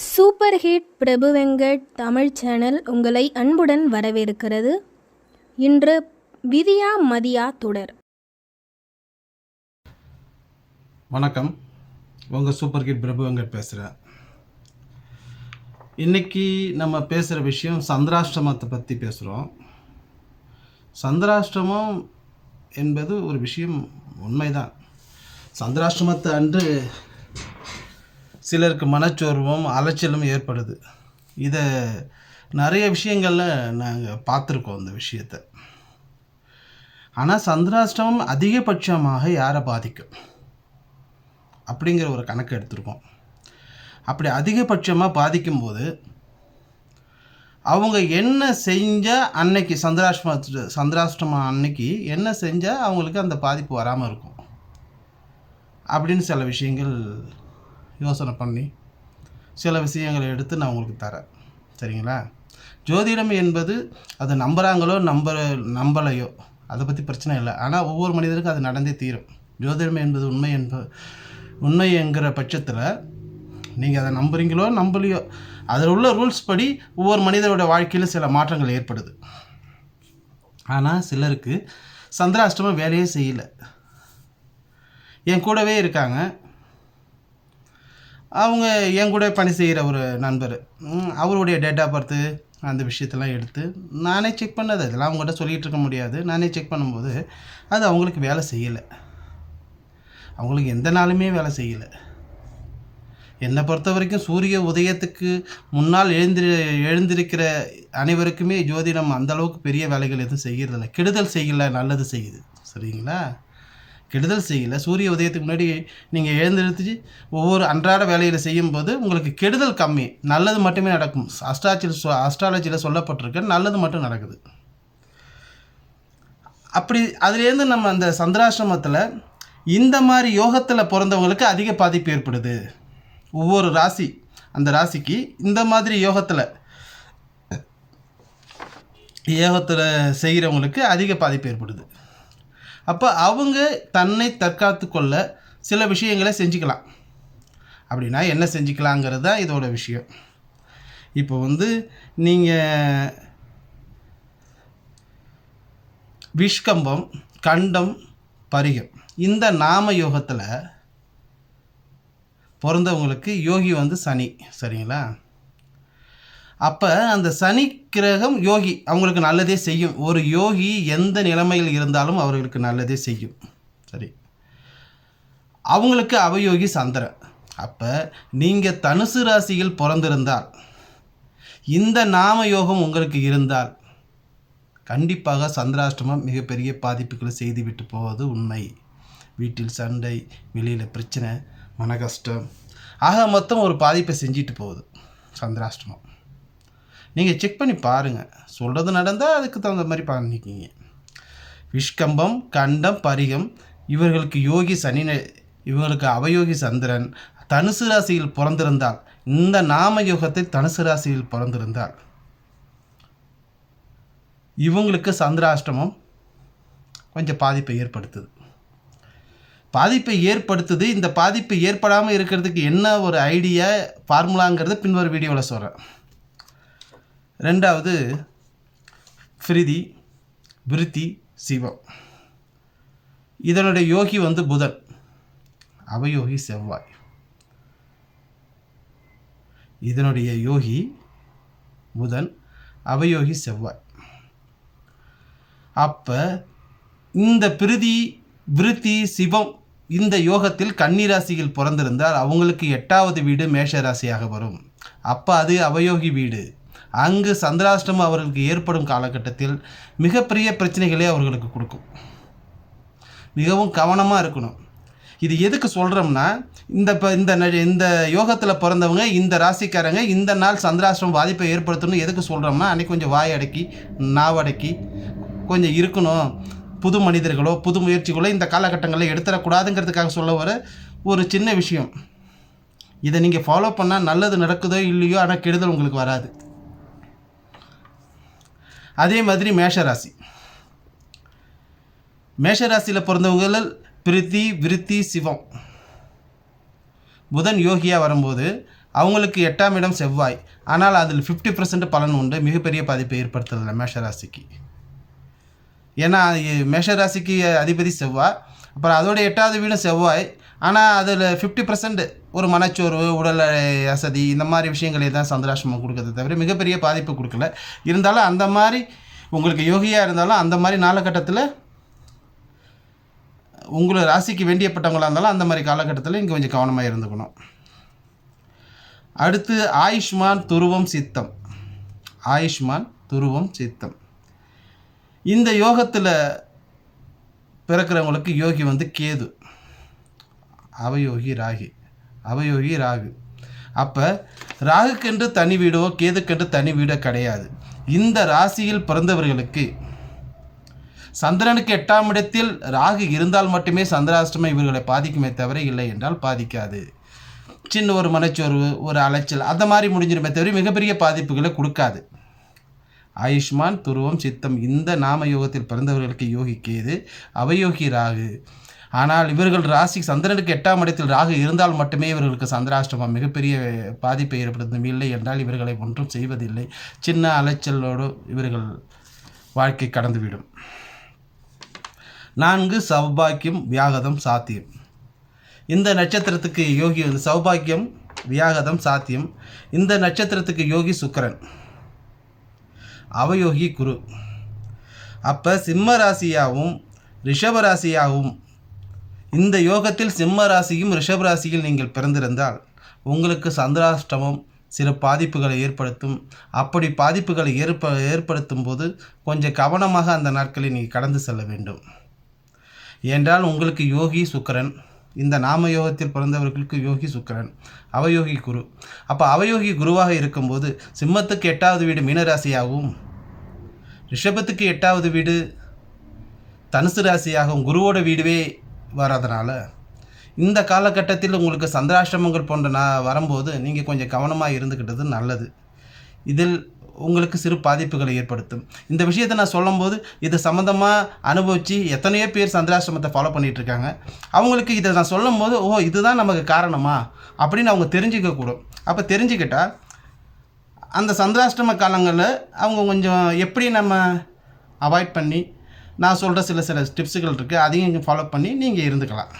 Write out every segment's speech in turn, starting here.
Super hit Prabhu Venkat Tamil channel உங்களை அன்புடன் வரவேற்கிறது. இன்று விதியா மதியா தொடர். வணக்கம். உங்கள் சூப்பர் ஹிட் பிரபு வெங்கட் பேசுகிறேன் இன்னைக்கு நம்ம பேசுகிற விஷயம் சந்திராஷ்டமத்தை பற்றி பேசுகிறோம் சந்திராஷ்டமம் என்பது ஒரு விஷயம் உண்மைதான். சந்திராஷ்டமத்தை அன்று சிலருக்கு மனச்சோர்வும் அலைச்சலும் ஏற்படுது. இதை நிறைய விஷயங்களில் நாங்கள் பார்த்துருக்கோம் அந்த விஷயத்தை. ஆனால் சந்திராஷ்டமம் அதிகபட்சமாக யாரை பாதிக்கும்? அப்படிங்கிற ஒரு கணக்கு எடுத்திருக்கோம். அப்படி அதிகபட்சமாக பாதிக்கும்போது அவங்க என்ன செஞ்சால் அன்னைக்கு சந்திராஷ்டம சந்திராஷ்டமம் அன்னைக்கு என்ன செஞ்சால் அவங்களுக்கு அந்த பாதிப்பு வராமல் இருக்கும்? அப்படின்னு சில விஷயங்கள் யோசனை பண்ணி சில விஷயங்களை எடுத்து நான் உங்களுக்கு தரேன். சரிங்களா? ஜோதிடம் என்பது அது நம்புகிறாங்களோ நம்ப நம்பலையோ அதை பற்றி பிரச்சனை இல்லை. ஆனால் ஒவ்வொரு மனிதருக்கும் அது நடந்தே தீரும். ஜோதிடம் என்பது உண்மை என்ப உண்மை என்கிற பட்சத்தில் நீங்கள் அதை நம்புறீங்களோ நம்பலையோ அதில் உள்ள ரூல்ஸ் படி ஒவ்வொரு மனிதரோட வாழ்க்கையில் சில மாற்றங்கள் ஏற்படுது. ஆனால் சிலருக்கு சந்திராஷ்டமம் வேலையே செய்யலை. என் கூடவே இருக்காங்க. அவங்க என் கூட பணி செய்கிற ஒரு நண்பர். அவருடைய டேட் ஆஃப் பர்த்து அந்த விஷயத்தெல்லாம் எடுத்து நானே செக் பண்ணது. அதெல்லாம் அவங்ககிட்ட சொல்லிகிட்டு இருக்க முடியாது. நானே செக் பண்ணும்போது அது அவங்களுக்கு வேலை செய்யலை. அவங்களுக்கு எந்த நாளுமே வேலை செய்யலை. என்னை பொறுத்த வரைக்கும் சூரிய உதயத்துக்கு முன்னால் எழுந்திரு எழுந்திருக்கிற அனைவருக்குமே ஜோதிடம் அந்தளவுக்கு பெரிய வேலைகள் எதுவும் செய்கிறதில்ல. கெடுதல் செய்யலை நல்லது செய்யுது. சரிங்களா? கெடுதல் செய்யலை. சூரிய உதயத்துக்கு முன்னாடி நீங்கள் எழுந்தெழுத்து ஒவ்வொரு அன்றாட வேலையில் செய்யும்போது உங்களுக்கு கெடுதல் கம்மி. நல்லது மட்டுமே நடக்கும். அஸ்ட்ராச்சில் சொ அஸ்ட்ராலஜியில் சொல்லப்பட்டிருக்க. நல்லது மட்டும் நடக்குது. அப்படி அதுலேருந்து நம்ம அந்த சந்திராசிரமத்தில் இந்த மாதிரி யோகத்தில் பிறந்தவங்களுக்கு அதிக பாதிப்பு ஏற்படுது. ஒவ்வொரு ராசி அந்த ராசிக்கு இந்த மாதிரி யோகத்தில் யோகத்தில் செய்கிறவங்களுக்கு அதிக பாதிப்பு ஏற்படுது. அப்போ அவங்க தன்னை தற்காத்து கொள்ள சில விஷயங்களை செஞ்சுக்கலாம். அப்படின்னா என்ன செஞ்சுக்கலாங்கிறது தான் இதோட விஷயம். இப்போ வந்து நீங்கள் விஷ்கம்பம் கண்டம் பரிகம் இந்த நாம யோகத்தில் பிறந்தவங்களுக்கு யோகி வந்து சனி சரிங்களா? அப்போ அந்த சனி கிரகம் யோகி அவங்களுக்கு நல்லதே செய்யும். ஒரு யோகி எந்த நிலைமையில் இருந்தாலும் அவர்களுக்கு நல்லதே செய்யும். சரி. அவங்களுக்கு அவயோகி சந்திரன் அப்போ நீங்கள் தனுசு ராசியில் பிறந்திருந்தால் இந்த நாம யோகம் உங்களுக்கு இருந்தால் கண்டிப்பாக சந்திராஷ்டமம் மிகப்பெரிய பாதிப்புகளை செய்துவிட்டு போவது உண்மை. வீட்டில் சண்டை வெளியில் பிரச்சனை மன கஷ்டம் ஆக மொத்தம் ஒரு பாதிப்பை செஞ்சுட்டு போகுது சந்திராஷ்டமம். நீங்கள் செக் பண்ணி பாருங்கள் சொல்கிறது நடந்தால் அதுக்கு தகுந்த மாதிரி பண்ணிக்கிங்க. விஷ்கம்பம் கண்டம் பரிகம் இவர்களுக்கு யோகி சனி ந- இவங்களுக்கு அவயோகி சந்திரன் தனுசு ராசியில் பிறந்திருந்தால் இந்த நாம யோகத்தை தனுசு ராசியில் பிறந்திருந்தால் இவங்களுக்கு சந்திராஷ்டமம் கொஞ்சம் பாதிப்பை ஏற்படுத்துது. பாதிப்பை ஏற்படுத்துது. இந்த பாதிப்பு ஏற்படாமல் இருக்கிறதுக்கு என்ன ஒரு ஐடியா ஃபார்முலாங்கிறது பின்வரும் வீடியோவில் சொல்கிறேன் ரெண்டாவது ஃப்ரிதி விருத்தி சிவம். இதனுடைய யோகி வந்து புதன். அவயோகி செவ்வாய். இதனுடைய யோகி புதன் அவயோகி செவ்வாய். அப்போ இந்த பிரிதி விருத்தி சிவம் இந்த யோகத்தில் கன்னிராசியில் பிறந்திருந்தால் அவங்களுக்கு எட்டாவது வீடு மேஷ ராசியாக வரும். அப்போ அது அவயோகி வீடு. அங்கு சந்திராஷ்டமம் அவர்களுக்கு ஏற்படும் காலகட்டத்தில் மிகப்பெரிய பிரச்சனைகளே அவர்களுக்கு கொடுக்கும். மிகவும் கவனமாக இருக்கணும். இது எதுக்கு சொல்கிறோம்னா இந்த இப்போ இந்த ந- இந்த யோகத்தில் பிறந்தவங்க இந்த ராசிக்காரங்க இந்த நாள் சந்திராஷ்டிரம் பாதிப்பை ஏற்படுத்தணும் எதுக்கு சொல்கிறோம்னா அன்றைக்கி கொஞ்சம் வாய் அடக்கி நாவடக்கி கொஞ்சம் இருக்கணும். புது மனிதர்களோ புது முயற்சிகளோ இந்த காலகட்டங்களில் எடுத்துடக்கூடாதுங்கிறதுக்காக சொல்ல வர ஒரு சின்ன விஷயம். இதை நீங்கள் ஃபாலோ பண்ணால் நல்லது நடக்குதோ இல்லையோ ஆனால் கெடுதல் உங்களுக்கு வராது. அதே மாதிரி மேஷராசி. மேஷராசியில் பிறந்தவங்களில் பிரித்தி விருத்தி சிவம். புதன் யோகியாக வரும்போது அவங்களுக்கு எட்டாம் இடம் செவ்வாய். ஆனால் அதில் ஃபிஃப்டி பர்சன்ட் பலன் உண்டு. மிகப்பெரிய பாதிப்பை ஏற்படுத்துறதில்ல மேஷராசிக்கு. ஏன்னா மேஷராசிக்கு அதிபதி செவ்வாய். அப்புறம் அதோடய எட்டாவது வீடும் செவ்வாய். ஆனால் அதில் ஃபிஃப்டி பர்சன்ட் ஒரு மனச்சோர்வு உடல் அசதி இந்த மாதிரி விஷயங்களே தான் சந்திராசிரமம் கொடுக்கறத தவிர மிகப்பெரிய பாதிப்பு கொடுக்கல. இருந்தாலும் அந்த மாதிரி உங்களுக்கு யோகியாக இருந்தாலும் அந்த மாதிரி காலகட்டத்தில் உங்களை ராசிக்கு வேண்டியப்பட்டவங்களாக இருந்தாலும் அந்த மாதிரி காலகட்டத்தில் இங்கே கொஞ்சம் கவனமாக இருந்துக்கணும். அடுத்து ஆயுஷ்மான் துருவம் சித்தம். ஆயுஷ்மான் துருவம் சித்தம். இந்த யோகத்தில் பிறக்கிறவங்களுக்கு யோகி வந்து கேது. அவயோகி ராகி அவயோகி ராகு. அப்போ ராகுக்கென்று தனி வீடோ கேதுக்கென்று தனி வீடோ கிடையாது. இந்த ராசியில் பிறந்தவர்களுக்கு சந்திரனுக்கு எட்டாம் இடத்தில் ராகு இருந்தால் மட்டுமே சந்திராஷ்டமம் இவர்களை பாதிக்குமே தவிர இல்லை என்றால் பாதிக்காது. சின்ன ஒரு மனச்சோர்வு ஒரு அலைச்சல் அந்த மாதிரி முடிஞ்சிருமே தவிர மிகப்பெரிய பாதிப்புகளை கொடுக்காது. ஆயுஷ்மான் துருவம் சித்தம் இந்த நாம யோகத்தில் பிறந்தவர்களுக்கு யோகி கேது அவயோகி ராகு. ஆனால் இவர்கள் ராசி சந்திரனுக்கு எட்டாம் இடத்தில் ராகு இருந்தால் மட்டுமே இவர்களுக்கு சந்திராஷ்டமம் மிகப்பெரிய பாதிப்பை ஏற்படுத்தும். இல்லை என்றால் இவர்களை ஒன்றும் செய்வதில்லை. சின்ன அலைச்சலோடு இவர்கள் வாழ்க்கை கடந்துவிடும். நான்கு சௌபாக்கியம் வியாகதம் சாத்தியம். இந்த நட்சத்திரத்துக்கு யோகி வந்து சௌபாக்கியம் வியாகதம் சாத்தியம். இந்த நட்சத்திரத்துக்கு யோகி சுக்கரன். அவயோகி குரு. அப்போ சிம்ம ராசியாகவும் ரிஷப ராசியாகவும் இந்த யோகத்தில் சிம்ம ராசியும் ரிஷப் ராசியில் நீங்கள் பிறந்திருந்தால் உங்களுக்கு சந்திராஷ்டமம் சில பாதிப்புகளை ஏற்படுத்தும். அப்படி பாதிப்புகளை ஏற்ப ஏற்படுத்தும் போது கொஞ்சம் கவனமாக அந்த நாட்களை நீங்கள் கடந்து செல்ல வேண்டும். என்றால் உங்களுக்கு யோகி சுக்கரன் இந்த நாம யோகத்தில் பிறந்தவர்களுக்கு யோகி சுக்கரன் அவயோகி குரு. அப்போ அவயோகி குருவாக இருக்கும்போது சிம்மத்துக்கு எட்டாவது வீடு மீனராசியாகவும் ரிஷபத்துக்கு எட்டாவது வீடு தனுசு ராசியாகவும் குருவோட வீடுவே வர்றதுனால. இந்த காலகட்டத்தில் உங்களுக்கு சந்திராஷ்டமங்கள் போன்ற நான் வரும்போது நீங்கள் கொஞ்சம் கவனமாக இருந்துக்கிட்டது நல்லது. இதில் உங்களுக்கு சிறு பாதிப்புகளை ஏற்படுத்தும். இந்த விஷயத்தை நான் சொல்லும்போது இது சம்மந்தமாக அனுபவித்து எத்தனையோ பேர் சந்திராசிரமத்தை ஃபாலோ பண்ணிகிட்டு இருக்காங்க அவங்களுக்கு இதை நான் சொல்லும்போது ஓ இதுதான் நமக்கு காரணமா? அப்படின்னு அவங்க தெரிஞ்சுக்கக்கூடும் அப்போ தெரிஞ்சுக்கிட்டால் அந்த சந்திராஷ்டம காலங்களில் அவங்க கொஞ்சம் எப்படி நம்ம அவாய்ட் பண்ணி நான் சொல்கிற சில சில டிப்ஸுகள் இருக்குது அதையும் ஃபாலோ பண்ணி நீங்கள் இருந்துக்கலாம்.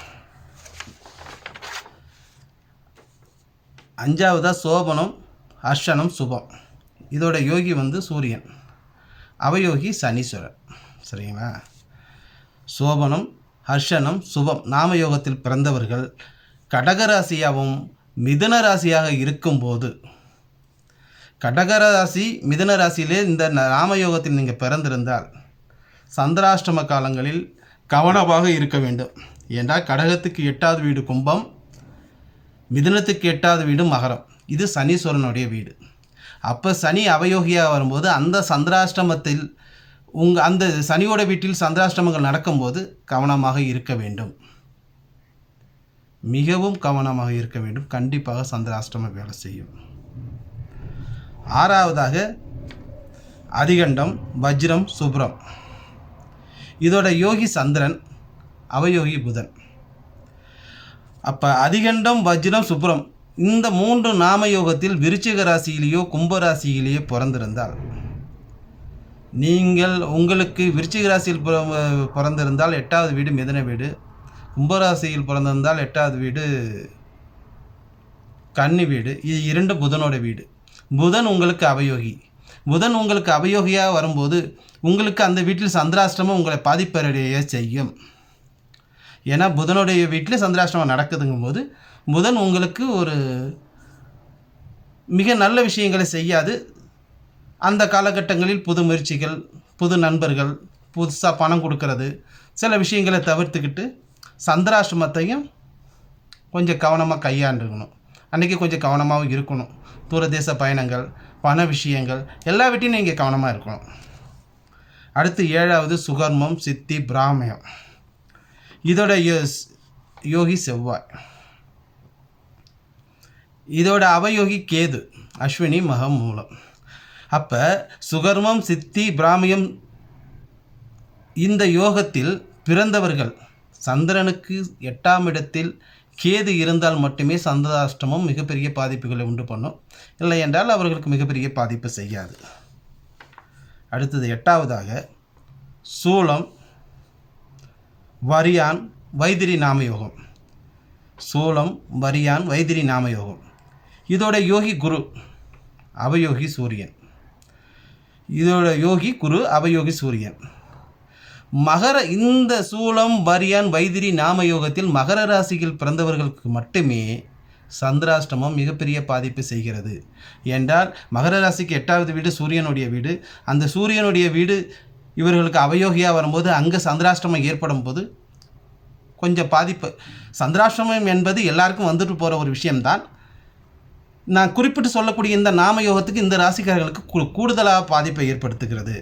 அஞ்சாவதாக சோபனம் ஹர்ஷனம் சுபம். இதோட யோகி வந்து சூரியன். அவயோகி சனீஸ்வரன் சரிங்களா? சோபனம் ஹர்ஷனம் சுபம். நாமயோகத்தில் பிறந்தவர்கள் கடகராசியாகவும் மிதுன ராசியாக இருக்கும்போது கடகராசி மிதுன ராசியிலே இந்த நாமயோகத்தில் நீங்கள் பிறந்திருந்தால் சந்திராஷ்டம காலங்களில் கவனமாக இருக்க வேண்டும். ஏன்றால் கடகத்துக்கு எட்டாவது வீடு கும்பம் மிதுனத்துக்கு எட்டாவது வீடு மகரம். இது சனீஸ்வரனுடைய வீடு. அப்போ சனி அவயோகியாக வரும்போது அந்த சந்திராஷ்டமத்தில் உங்கள் அந்த சனியோட வீட்டில் சந்திராஷ்டமங்கள் நடக்கும்போது கவனமாக இருக்க வேண்டும். மிகவும் கவனமாக இருக்க வேண்டும். கண்டிப்பாக சந்திராஷ்டம வேலை செய்யும். ஆறாவதாக அதிகண்டம் வஜ்ரம் சுப்ரம். இதோட யோகி சந்திரன் அவயோகி புதன். அப்போ அதிகண்டம் வஜ்ரம் சுப்ரம் இந்த மூன்று நாம யோகத்தில் விருச்சிக ராசியிலேயோ கும்பராசியிலேயோ பிறந்திருந்தால் நீங்கள் உங்களுக்கு விருச்சிக ராசியில் பிற- பிறந்திருந்தால் எட்டாவது வீடு மிதன வீடு. கும்பராசியில் பிறந்திருந்தால் எட்டாவது வீடு கன்னி வீடு. இது இரண்டு புதனோட வீடு. புதன் உங்களுக்கு அவயோகி. புதன் உங்களுக்கு அவயோகியாக வரும்போது உங்களுக்கு அந்த வீட்டில் சந்திராஷ்டமம் உங்களை பாதிப்படைய செய்யும். ஏன்னா புதனுடைய வீட்டில் சந்திராஷ்டிரமம் நடக்குதுங்கும் போது புதன் உங்களுக்கு ஒரு மிக நல்ல விஷயங்களை செய்யாது. அந்த காலகட்டங்களில் புது முயற்சிகள் புது நண்பர்கள் புதுசாக பணம் கொடுக்கறது சில விஷயங்களை தவிர்த்துக்கிட்டு சந்திராஷ்டிரமத்தையும் கொஞ்சம் கவனமாக கையாண்டுக்கணும் அன்றைக்கி கொஞ்சம் கவனமாகவும் இருக்கணும். தூரதேச பயணங்கள் பண விஷயங்கள் எல்லா வீட்டையும் நீங்கள் கவனமாக இருக்கணும். அடுத்து ஏழாவது சுகர்மம் சித்தி பிராமயம். இதோட யோ- யோகி செவ்வாய். இதோட அவயோகி கேது அஸ்வினி மகம் மூலம். அப்போ சுகர்மம் சித்தி பிராமியம் இந்த யோகத்தில் பிறந்தவர்கள் சந்திரனுக்கு எட்டாம் இடத்தில் கேது இருந்தால் மட்டுமே சந்திராஷ்டமம் மிகப்பெரிய பாதிப்புகளை உண்டு பண்ணும். இல்லை என்றால் அவர்களுக்கு மிகப்பெரிய பாதிப்பு செய்யாது. அடுத்தது எட்டாவதாக சூலம் வரியான் வைத்திரி நாமயோகம். சூலம் வரியான் வைத்திரி நாமயோகம். இதோட யோகி குரு அவயோகி சூரியன். இதோட யோகி குரு அவயோகி சூரியன். மகர இந்த சூலம் வரியான் வைதிரி நாமயோகத்தில் மகர ராசியில் பிறந்தவர்களுக்கு மட்டுமே சந்திராஷ்டமம் மிகப்பெரிய பாதிப்பு செய்கிறது. என்றால் மகர ராசிக்கு எட்டாவது வீடு சூரியனுடைய வீடு. அந்த சூரியனுடைய வீடு இவர்களுக்கு அவயோகியாக வரும்போது அங்கே சந்திராஷ்டமம் ஏற்படும் போது கொஞ்சம் பாதிப்பு. சந்திராஷ்டமம் என்பது எல்லாருக்கும் வந்துட்டு போகிற ஒரு விஷயம்தான். நான் குறிப்பிட்டு சொல்லக்கூடிய இந்த நாம யோகத்துக்கு இந்த ராசிக்காரர்களுக்கு கூடுதலாக பாதிப்பை ஏற்படுத்துகிறது.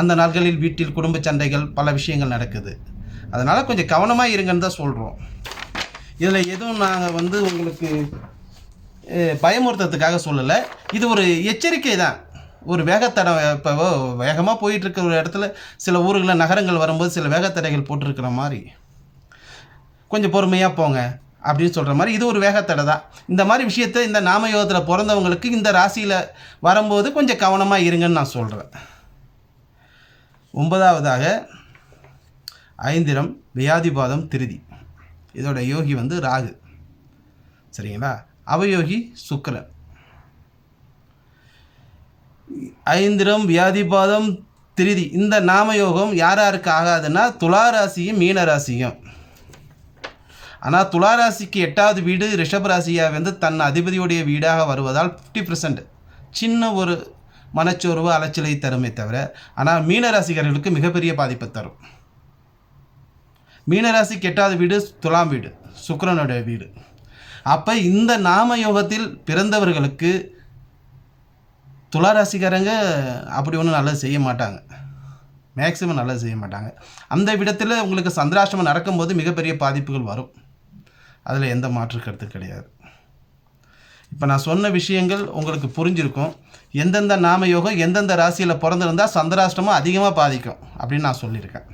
அந்த நாட்களில் வீட்டில் குடும்ப சண்டைகள் பல விஷயங்கள் நடக்குது. அதனால் கொஞ்சம் கவனமாக இருங்கன்னு தான் சொல்கிறோம் இதில் எதுவும் நாங்கள் வந்து உங்களுக்கு பயமுறுத்துறதுக்காக சொல்லலை. இது ஒரு எச்சரிக்கை தான். ஒரு வேகத்தடை இப்போ வேகமாக போயிட்டுருக்க ஒரு இடத்துல சில ஊர்களில் நகரங்கள் வரும்போது சில வேகத்தடைகள் போட்டிருக்கிற மாதிரி. கொஞ்சம் பொறுமையாக போங்க அப்படின்னு சொல்கிற மாதிரி. இது ஒரு வேகத்தடை தான். இந்த மாதிரி விஷயத்தை இந்த நாமயோகத்தில் பிறந்தவங்களுக்கு இந்த ராசியில் வரும்போது கொஞ்சம் கவனமாக இருங்கன்னு நான் சொல்கிறேன் ஒன்பதாவதாக ஐந்திரம் வியாதிபாதம் திருதி. இதோட யோகி வந்து ராகு. சரிங்களா? அவயோகி சுக்கரன். ஐந்திரம் வியாதிபாதம் திருதி. இந்த நாமயோகம் யார் யாருக்கு ஆகாதுன்னா துலா ராசியும் ஆனால் துளாராசிக்கு எட்டாவது வீடு ரிஷபராசியாக வந்து தன் அதிபதியுடைய வீடாக வருவதால் ஃபிஃப்டி சின்ன ஒரு மனச்சோர்வு அலைச்சலை தருமே தவிர ஆனால் மீனராசிகர்களுக்கு மிகப்பெரிய பாதிப்பை தரும். மீனராசிக்கு எட்டாவது வீடு துலாம் வீடு சுக்கரனுடைய வீடு. அப்போ இந்த நாம யோகத்தில் பிறந்தவர்களுக்கு துளாராசிக்காரங்க அப்படி ஒன்றும் நல்லது செய்ய மாட்டாங்க. மேக்ஸிமம் நல்லது செய்ய மாட்டாங்க. அந்த விடத்தில் உங்களுக்கு சந்திராஷ்டமம் நடக்கும்போது மிகப்பெரிய பாதிப்புகள் வரும். அதில் எந்த மாற்று கருத்து கிடையாது. இப்போ நான் சொன்ன விஷயங்கள் உங்களுக்கு புரிஞ்சிருக்கும். எந்தெந்த நாம யோகம் எந்தெந்த ராசியில் பிறந்திருந்தால் சந்திராஷ்டமம் அதிகமாக பாதிக்கும் அப்படின்னு நான் சொல்லியிருக்கேன்.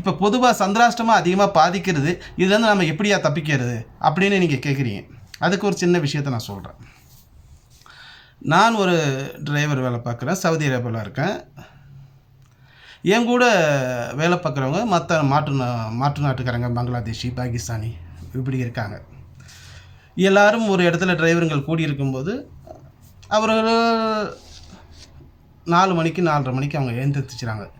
இப்போ பொதுவாக சந்திராஷ்டமாக அதிகமாக பாதிக்கிறது. இதுலேருந்து நம்ம எப்படியா தப்பிக்கிறது? அப்படின்னு நீங்கள் கேட்குறீங்க அதுக்கு ஒரு சின்ன விஷயத்த நான் சொல்கிறேன் நான் ஒரு டிரைவர் வேலை பார்க்குறேன். சவுதி அரேபியாவில் இருக்கேன். என் கூட வேலை பார்க்குறவங்க மற்ற மாற்று நா- மாற்று நாட்டுக்காரங்க பங்களாதேஷி பாகிஸ்தானி இப்படி இருக்காங்க. எல்லாரும் ஒரு இடத்துல டிரைவருங்கள் கூடி இருக்கும்போது அவர்கள் நாலு மணிக்கு நாலரை மணிக்கு அவங்க எழுந்திரிச்சிறாங்க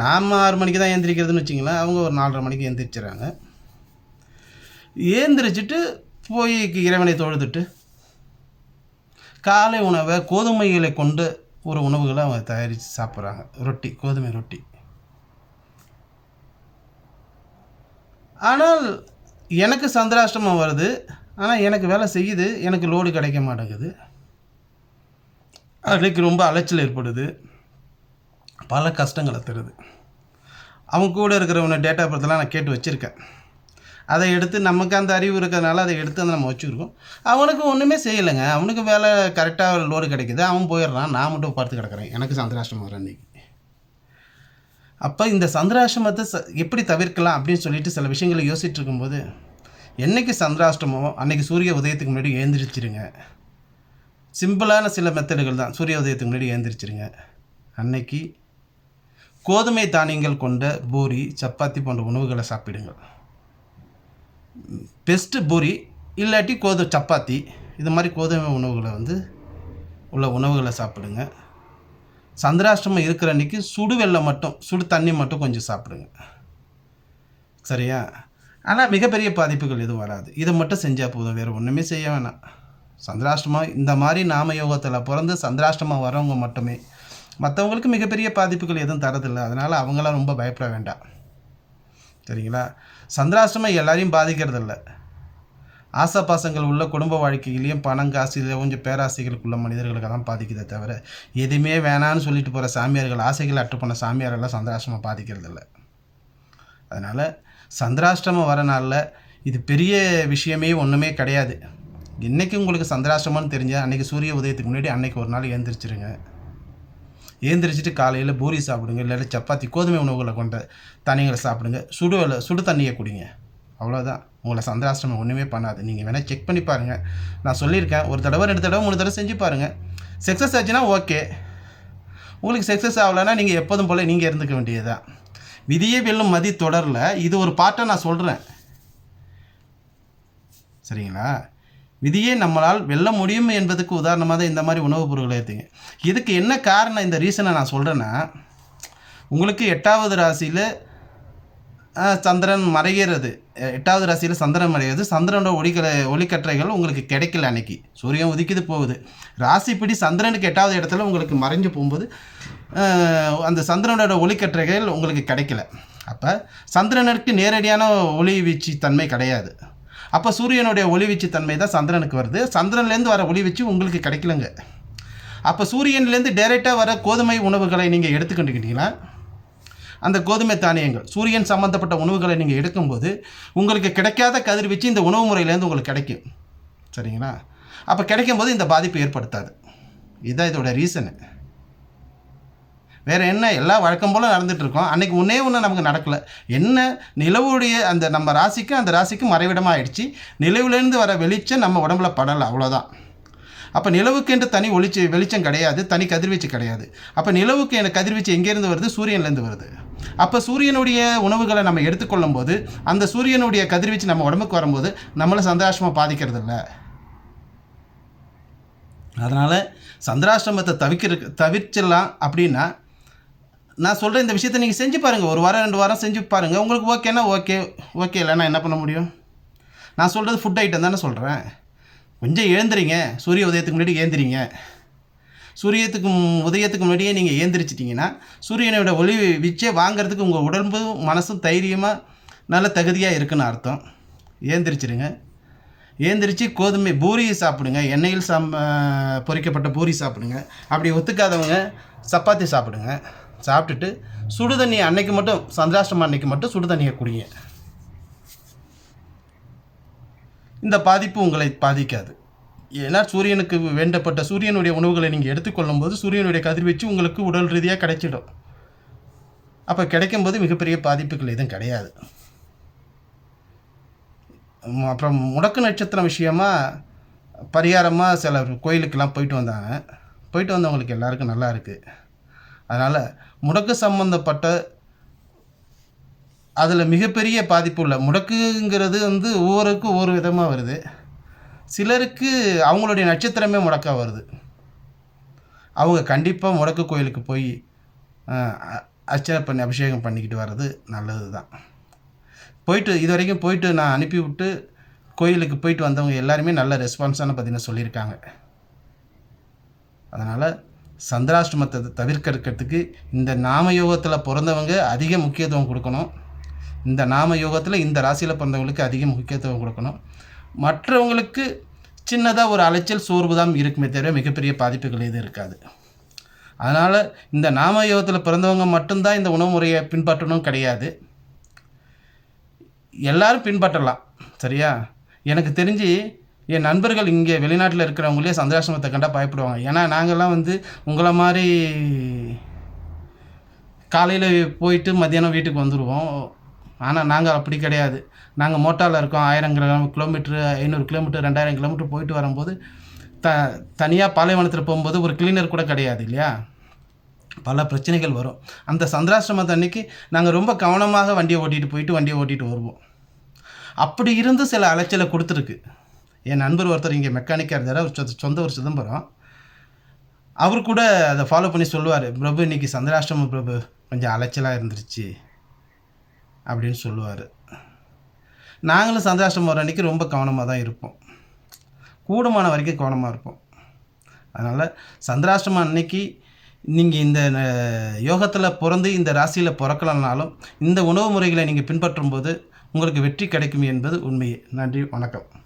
நாம் ஆறு மணிக்கு தான் எழுந்திரிக்கிறதுன்னு வச்சிங்களேன் அவங்க ஒரு நாலரை மணிக்கு எழுந்திரிச்சிறாங்க ஏந்திரிச்சிட்டு போய் இறைவனை தொழுதுட்டு காலை உணவை கோதுமைகளை கொண்டு ஒரு உணவுகளை அவங்க தயாரித்து சாப்பிட்றாங்க. ரொட்டி கோதுமை ரொட்டி. ஆனால் எனக்கு சந்திராஷ்டமம் வருது ஆனால் எனக்கு வேலை செய்யுது எனக்கு லோடு கிடைக்க மாட்டேங்குது. அதுக்கு ரொம்ப அலைச்சல் ஏற்படுது. பல கஷ்டங்களை தருது. அவங்க கூட இருக்கிறவன டேட்டா பர்த்தெல்லாம் நான் கேட்டு வச்சுருக்கேன். அதை எடுத்து நமக்கு அந்த அறிவு இருக்கிறதுனால அதை எடுத்து அதை நம்ம வச்சுருக்கோம். அவனுக்கு ஒன்றுமே செய்யலைங்க. அவனுக்கு வேலை கரெக்டாக லோடு கிடைக்குது. அவன் போயிடுறான். நான் மட்டும் பார்த்து கிடக்குறேன். எனக்கு சந்திராஷ்டமம் வர அன்னைக்கு. அப்போ இந்த சந்திராஷ்டமத்தை ச எப்படி தவிர்க்கலாம் அப்படின்னு சொல்லிட்டு சில விஷயங்களை யோசிச்சுட்டு இருக்கும்போது என்றைக்கு சந்திராஷ்டமோ அன்றைக்கி சூரிய உதயத்துக்கு முன்னாடி எழுந்திரிச்சிருங்க. சிம்பிளான சில மெத்தடுகள் தான். சூரிய உதயத்துக்கு முன்னாடி எழுந்திரிச்சிருங்க. அன்னைக்கு கோதுமை தானியங்கள் கொண்ட பூரி சப்பாத்தி போன்ற உணவுகளை சாப்பிடுங்கள். பெஸ்ட்டு பூரி இல்லாட்டி கோது சப்பாத்தி இது மாதிரி கோதுமை உணவுகளை வந்து உள்ள உணவுகளை சாப்பிடுங்க. சந்திராஷ்டிரமம் இருக்கிற அன்றைக்கி சுடு வெள்ளம் மட்டும் சுடு தண்ணி மட்டும் கொஞ்சம் சாப்பிடுங்க. சரியா? ஆனால் மிகப்பெரிய பாதிப்புகள் எதுவும் வராது. இதை மட்டும் செஞ்சால் போதும் வேறு ஒன்றுமே செய்ய வேணாம். சந்திராஷ்டிரமம் இந்த மாதிரி நாம யோகத்தில் பிறந்து சந்திராஷ்டிரமம் வரவங்க மட்டுமே மற்றவங்களுக்கு மிகப்பெரிய பாதிப்புகள் எதுவும் தரதில்லை. அதனால் அவங்களாம் ரொம்ப பயப்பட வேண்டாம். சரிங்களா? சந்திராஷ்டமம் எல்லாரையும் பாதிக்கிறதில்ல. ஆசை பாசங்கள் உள்ள குடும்ப வாழ்க்கையிலையும் பணம் காசு இல்லை கொஞ்சம் பேராசைகளுக்குள்ள மனிதர்களுக்கு தான் பாதிக்குதே தவிர எதுவுமே வேணான்னு சொல்லிட்டு போகிற சாமியார்கள் ஆசைகள் அற்று பண்ண சாமியாரெல்லாம் சந்திராஷ்டமம் பாதிக்கிறதில்ல. அதனால் சந்திராஷ்டமம் வர நாளில் இது பெரிய விஷயமே ஒன்றுமே கிடையாது. என்றைக்கு உங்களுக்கு சந்திராஷ்டமம்னு தெரிஞ்சால் அன்றைக்கி சூரிய உதயத்துக்கு முன்னாடி அன்றைக்கி ஒரு நாள் எழுந்திரிச்சிருங்க எழுந்திரிச்சிட்டு காலையில் பூரி சாப்பிடுங்க இல்லாட்டி சப்பாத்தி கோதுமை உணவுகளை கொண்ட தண்ணிகளை சாப்பிடுங்க. சுடு சுடு தண்ணியை குடிங்க. அவ்வளோதான் உங்களை சந்திராஷ்டிரமம் ஒன்றுமே பண்ணாது. நீங்கள் வேணால் செக் பண்ணி பாருங்கள் நான் சொல்லியிருக்கேன். ஒரு தடவை ரெண்டு தடவை மூணு தடவை செஞ்சு பாருங்கள் சக்ஸஸ் ஆச்சுன்னா ஓகே உங்களுக்கு சக்ஸஸ் ஆகலைன்னா நீங்கள் எப்போதும் போல் நீங்கள் இருந்துக்க வேண்டியதுதான். விதியே வெல்லும் மதி தொடரில். இது ஒரு பாட்டை நான் சொல்கிறேன் சரிங்களா? விதியே நம்மளால் வெல்ல முடியும் என்பதுக்கு உதாரணமாக தான் இந்த மாதிரி உணவுப் பொருட்களை எடுத்தீங்க இதுக்கு என்ன காரணம்? இந்த ரீசனை நான் சொல்கிறேன்னா உங்களுக்கு எட்டாவது ராசியில் சந்திரன் மறைகிறது. எட்டாவது ராசியில் சந்திரன் மறைகிறது. சந்திரனோட ஒளிக்கலை ஒளிக்கற்றைகள் உங்களுக்கு கிடைக்கல அன்னைக்கு. சூரியன் உதிக்குது போகுது. ராசிப்படி சந்திரனுக்கு எட்டாவது இடத்துல உங்களுக்கு மறைஞ்சு போகும்போது அந்த சந்திரனோட ஒளிக்கற்றைகள் உங்களுக்கு கிடைக்கல. அப்போ சந்திரனுக்கு நேரடியான ஒளி வீச்சு தன்மை கிடையாது. அப்போ சூரியனுடைய ஒளிவீச்சு தன்மை தான் சந்திரனுக்கு வருது. சந்திரன்லேருந்து வர ஒளிவீச்சு உங்களுக்கு கிடைக்கலங்க. அப்போ சூரியன்லேருந்து டைரெக்டாக வர கோதுமை உணவுகளை நீங்கள் எடுத்துக்கிட்டீங்கன்னா அந்த கோதுமை தானியங்கள் சூரியன் சம்மந்தப்பட்ட உணவுகளை நீங்கள் எடுக்கும்போது உங்களுக்கு கிடைக்காத கதிர்வீச்சு இந்த உணவு முறையிலேருந்து உங்களுக்கு கிடைக்கும். சரிங்களா? அப்போ கிடைக்கும்போது இந்த பாதிப்பு ஏற்படுத்தாது. இதுதான் இதோட ரீசனு வேறு என்ன எல்லாம் வழக்கம் போல் நடந்துகிட்டு இருக்கோம் அன்றைக்கி ஒன்றே ஒன்று நமக்கு நடக்கலை. என்ன நிலவுடைய அந்த நம்ம ராசிக்கு அந்த ராசிக்கு மறைவிடமாக ஆயிடுச்சு நிலவுலேருந்து வர வெளிச்சம் நம்ம உடம்புல படலை அவ்வளோதான் அப்போ நிலவுக்கென்று தனி ஒளிச்சு வெளிச்சம் கிடையாது தனி கதிர்வீச்சு கிடையாது. அப்போ நிலவுக்கு எனக்கு கதிர்வீச்சு எங்கேருந்து வருது? சூரியன்லேருந்து வருது. அப்போ சூரியனுடைய உணவுகளை நம்ம எடுத்துக்கொள்ளும் போது அந்த சூரியனுடைய கதிர்வீச்சு நம்ம உடம்புக்கு வரும்போது நம்மளை சந்திராஷ்டமம் பாதிக்கிறது இல்லை அதனால் சந்திராஷ்டமத்தை தவிர்க்கிற தவிர்ச்சிடலாம் அப்படின்னா நான் சொல்கிற இந்த விஷயத்தை நீங்கள் செஞ்சு பாருங்கள் ஒரு வாரம் ரெண்டு வாரம் செஞ்சு பாருங்கள் உங்களுக்கு ஓகேனா ஓகே ஓகே இல்லைன்னா என்ன பண்ண முடியும்? நான் சொல்கிறது ஃபுட் ஐட்டம் தானே சொல்கிறேன் கொஞ்சம் எழுந்துறீங்க சூரிய உதயத்துக்கு முன்னாடி ஏந்திரிங்க சூரியத்துக்கு உதயத்துக்கு முன்னாடியே நீங்கள் ஏந்திரிச்சிட்டிங்கன்னா சூரியனோட ஒளி வீச்சே வாங்கிறதுக்கு உங்கள் உடம்பும் மனசும் தைரியமாக நல்ல தகுதியாக இருக்குன்னு அர்த்தம். ஏந்திரிச்சிடுங்க ஏந்திரிச்சு கோதுமை பூரி சாப்பிடுங்க. எண்ணெயில் சம் பொறிக்கப்பட்ட பொரிக்கப்பட்ட பூரி சாப்பிடுங்க. அப்படி ஒத்துக்காதவங்க சப்பாத்தி சாப்பிடுங்க. சாப்பிட்டுட்டு சுடு தண்ணியை அன்னைக்கு மட்டும் சந்திராஷ்டமம் அன்னைக்கு மட்டும் சுடு தண்ணியை குடிங்க. இந்த பாதிப்பு உங்களை பாதிக்காது. ஏன்னா சூரியனுக்கு வேண்டப்பட்ட சூரியனுடைய உணவுகளை நீங்கள் எடுத்துக்கொள்ளும் போது சூரியனுடைய கதிர்வீச்சு உங்களுக்கு உடல் ரீதியாக கிடைச்சிடும். அப்போ கிடைக்கும்போது மிகப்பெரிய பாதிப்புகள் எதுவும் கிடையாது. அப்புறம் முடக்கு நட்சத்திரம் விஷயமா பரிகாரமாக சில கோயிலுக்கெல்லாம் போயிட்டு வந்தாங்க. போயிட்டு வந்தவங்களுக்கு எல்லாருக்கும் நல்லா இருக்குது அதனால் முடக்கு சம்பந்தப்பட்ட அதில் மிகப்பெரிய பாதிப்பு இல்லை. முடக்குங்கிறது வந்து ஒவ்வொருக்கும் ஒவ்வொரு விதமாக வருது. சிலருக்கு அவங்களுடைய நட்சத்திரமே முடக்காக வருது. அவங்க கண்டிப்பாக முடக்கு கோயிலுக்கு போய் அர்ச்சனை பண்ணி அபிஷேகம் பண்ணிக்கிட்டு வர்றது நல்லது தான் போயிட்டு இது வரைக்கும் போயிட்டு நான் அனுப்பி விட்டு கோயிலுக்கு போயிட்டு வந்தவங்க எல்லாருமே நல்ல ரெஸ்பான்ஸான பார்த்தீங்கன்னா சொல்லியிருக்காங்க. அதனால் சந்திராஷ்டமத்தை தவிர்க்கிறதுக்கு இந்த நாம யோகத்தில் பிறந்தவங்க அதிக முக்கியத்துவம் கொடுக்கணும். இந்த நாம யோகத்தில் இந்த ராசியில் பிறந்தவங்களுக்கு அதிக முக்கியத்துவம் கொடுக்கணும். மற்றவங்களுக்கு சின்னதாக ஒரு அலைச்சல் சோர்வு தான் இருக்குமே தவிர மிகப்பெரிய பாதிப்புகள் எதுவும் இருக்காது. அதனால் இந்த நாம யோகத்தில் பிறந்தவங்க மட்டும்தான் இந்த உணவு முறையை பின்பற்றணும் கிடையாது. எல்லாரும் பின்பற்றலாம். சரியா? எனக்கு தெரிஞ்சு என் நண்பர்கள் இங்கே வெளிநாட்டில் இருக்கிறவங்களே சந்திராசிரமத்தை கண்டா பயப்படுவாங்க. ஏன்னா நாங்கள்லாம் வந்து உங்களை மாதிரி காலையில் போயிட்டு மத்தியானம் வீட்டுக்கு வந்துடுவோம் ஆனால் நாங்கள் அப்படி கிடையாது. நாங்கள் மோட்டாரில் இருக்கோம். ஆயிரம் கிலோமீட்ரு ஐநூறு கிலோமீட்டர் ரெண்டாயிரம் கிலோமீட்டர் போயிட்டு வரும்போது த தனியாக பாலைவனத்தில் போகும்போது ஒரு கிளீனர் கூட கிடையாது இல்லையா? பல பிரச்சனைகள் வரும். அந்த சந்திராசிரமத்தை அன்னைக்கு நாங்கள் ரொம்ப கவனமாக வண்டியை ஓட்டிகிட்டு போயிட்டு வண்டியை ஓட்டிகிட்டு வருவோம். அப்படி இருந்து சில அலைச்சலை கொடுத்துருக்கு. என் நண்பர் ஒருத்தர் இங்கே மெக்கானிக்காக இருந்தார். அவர் சொந்த- ஒரு சிதம்பரம். அவர் கூட அதை ஃபாலோ பண்ணி சொல்லுவார். பிரபு இன்னைக்கு சந்திராஷ்டம பிரபு. கொஞ்சம் அலைச்சலாக இருந்துருச்சு. அப்படின்னு சொல்லுவார். நாங்களும் சந்திராஷ்டமம் வர அன்றைக்கி ரொம்ப கவனமாக தான் இருப்போம். கூடுமான வரைக்கும் கவனமாக இருப்போம். அதனால் சந்திராஷ்டமம் அன்னைக்கு நீங்கள் இந்த யோகத்தில் பிறந்து இந்த ராசியில் பிறக்கலனாலும் இந்த உணவு முறைகளை நீங்கள் பின்பற்றும் போது உங்களுக்கு வெற்றி கிடைக்கும் என்பது உண்மையே. நன்றி வணக்கம்.